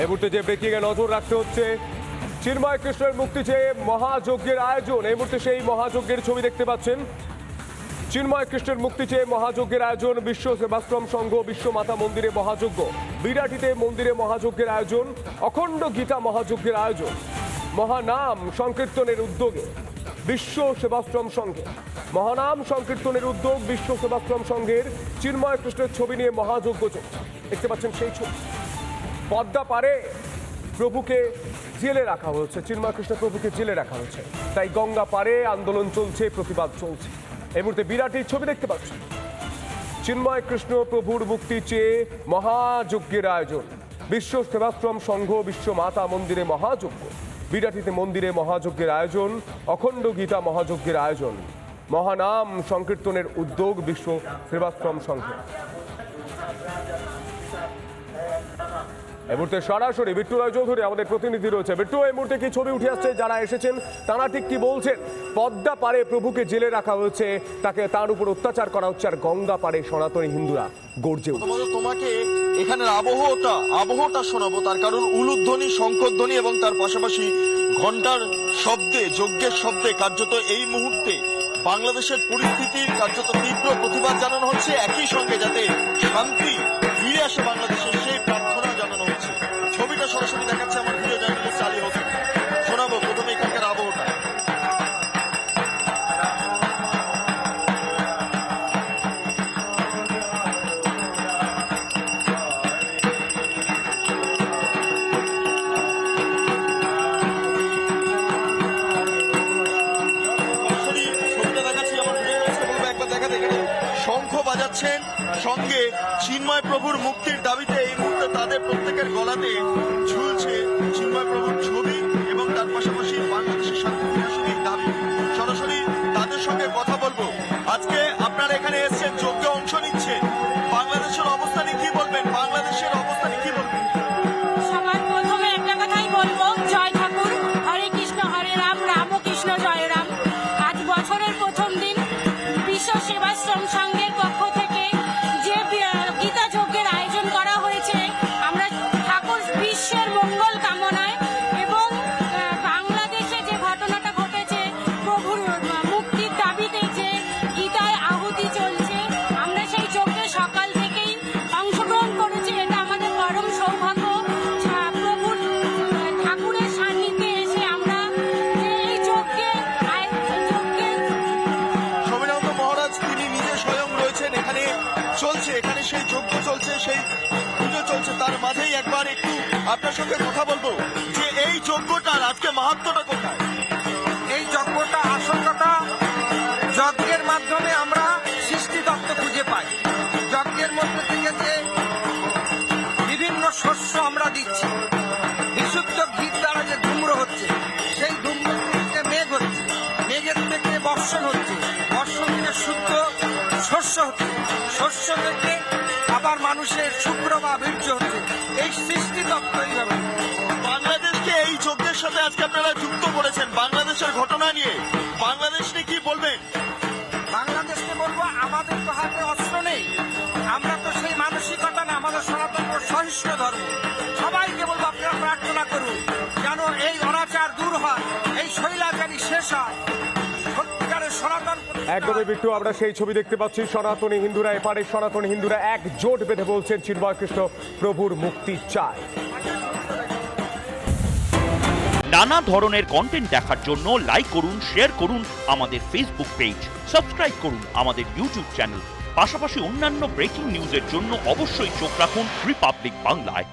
এই মুহূর্তে যে ব্রেকিং এ নজর রাখতে হচ্ছে, চিন্ময় কৃষ্ণের মুক্তি চেয়ে মহাযজ্ঞের আয়োজন। এই মুহূর্তে সেই মহাযজ্ঞের ছবি দেখতে পাচ্ছেন। চিন্ময় কৃষ্ণের মুক্তি চেয়ে মহাযজ্ঞের আয়োজন, বিশ্ব সেবাশ্রম সংঘ, বিশ্ব মাতা মন্দিরে মহাযজ্ঞ। বিরাটিতে মন্দিরে মহাযজ্ঞের আয়োজন, অখণ্ড গীতা মহাযজ্ঞের আয়োজন। মহানাম সংকীর্তনের উদ্যোগে বিশ্ব সেবাশ্রম সংঘে। মহানাম সংকীর্তনের উদ্যোগ বিশ্ব সেবাশ্রম সংঘের চিন্ময় কৃষ্ণের ছবি নিয়ে মহাযজ্ঞ চলছে। দেখতে পাচ্ছেন সেই ছবি। পদ্মা পারে প্রভুকে জেলে রাখা হয়েছে চিন্ময় কৃষ্ণ প্রভুকে জেলে রাখা হয়েছে। তাই গঙ্গা পারে আন্দোলন চলছে, প্রতিবাদ চলছে। এই মুহূর্তে বিরাটের ছবি দেখতে পাচ্ছেন চিন্ময় কৃষ্ণ প্রভুর মুক্তি চেয়ে মহাযজ্ঞের আয়োজন। বিশ্ব সেবাশ্রম সংঘ, বিশ্ব মাতা মন্দিরে মহাযজ্ঞ। বিরাটিতে মন্দিরে মহাযজ্ঞের আয়োজন, অখণ্ড গীতা মহাযজ্ঞের আয়োজন। মহানাম সংকীর্তনের উদ্যোগ বিশ্ব সেবাশ্রম সংঘে এই মুহূর্তে সরাসরি বিট্টু রায় চৌধুরী আমাদের প্রতিনিধি রয়েছে। বিট্টু, এই মুহূর্তে কি ছবি উঠে আসছে? যারা এসেছেন, তারা ঠিক কি বলছেন? পদ্মা পারে প্রভুকে জেলে রাখা হয়েছে, তাকে তার উপর অত্যাচার করা হচ্ছে, আর গঙ্গা পারে সনাতনী হিন্দুরা গর্জে তোমাকে, এখানের আবহটা আবহটা শোনাবো, তার কারণ উলুধ্বনি, শঙ্করধ্বনি এবং তার পাশাপাশি ঘণ্টার শব্দে, যজ্ঞের শব্দে কার্যত এই মুহূর্তে বাংলাদেশের পরিস্থিতির কার্যত তীব্র প্রতিবাদ জানানো হচ্ছে। একই সঙ্গে যাতে শান্তি ফিরে আসে বাংলাদেশে সেই প্রার্থনা বাজাচ্ছেন সঙ্গে চিন্ময় প্রভুর মুক্তির দাবিতে এই মুহূর্তে তাদের প্রত্যেকের গলাতে আপনার সঙ্গে কথা বলব যে এই যজ্ঞটার আজকে মাহাত্মটা কোথায়? এই যজ্ঞটা আসলটা যজ্ঞের মাধ্যমে আমরা সৃষ্টি তত্ত্ব খুঁজে পাই। যজ্ঞের মধ্যে থেকে যে বিভিন্ন শস্য আমরা দিচ্ছি, বিশুদ্ধ ঘির দ্বারা যে ধূম্র হচ্ছে, সেই ধূম্র থেকে মেঘ হচ্ছে, মেঘের থেকে বর্ষণ হচ্ছে। বর্ষণ থেকে শুদ্ধ শস্য হচ্ছে। শস্য থেকে আবার মানুষের শুক্র বা বীর্য হচ্ছে এই সৃষ্টি তত্ত্ব এইভাবে বাংলাদেশকে এই যজ্ঞের সাথে আজকে আপনারা যুক্ত করেছেন বাংলাদেশের ঘটনা নিয়ে। বাংলাদেশ নিয়ে কি বলবেন? বাংলাদেশকে বলব আমাদের তো হাতে অস্ত্র নেই। আমরা তো সেই মানসিকতা না আমাদের সনাতন সহিষ্ণু ধর্ম। সবাইকে বলব আপনারা প্রার্থনা করুন যেন এই অনাচার দূর হয় এই শৈলাচারী শেষ হয়। সত্যিকারের সনাতন একদমই বিট্টু, আমরা সেই ছবি দেখতে পাচ্ছি। সনাতনী হিন্দুরা এপারে, সনাতনী হিন্দুরা এক জোট বেঁধে বলছেন চিন্ময় কৃষ্ণ প্রভুর মুক্তি চায়। নানা ধরনের কন্টেন্ট দেখার জন্য লাইক করুন শেয়ার করুন আমাদের ফেসবুক পেজ সাবস্ক্রাইব করুন আমাদের ইউটিউব চ্যানেল পাশাপাশি অন্যান্য ব্রেকিং নিউজের জন্য অবশ্যই চোখ রাখুন রিপাবলিক বাংলায়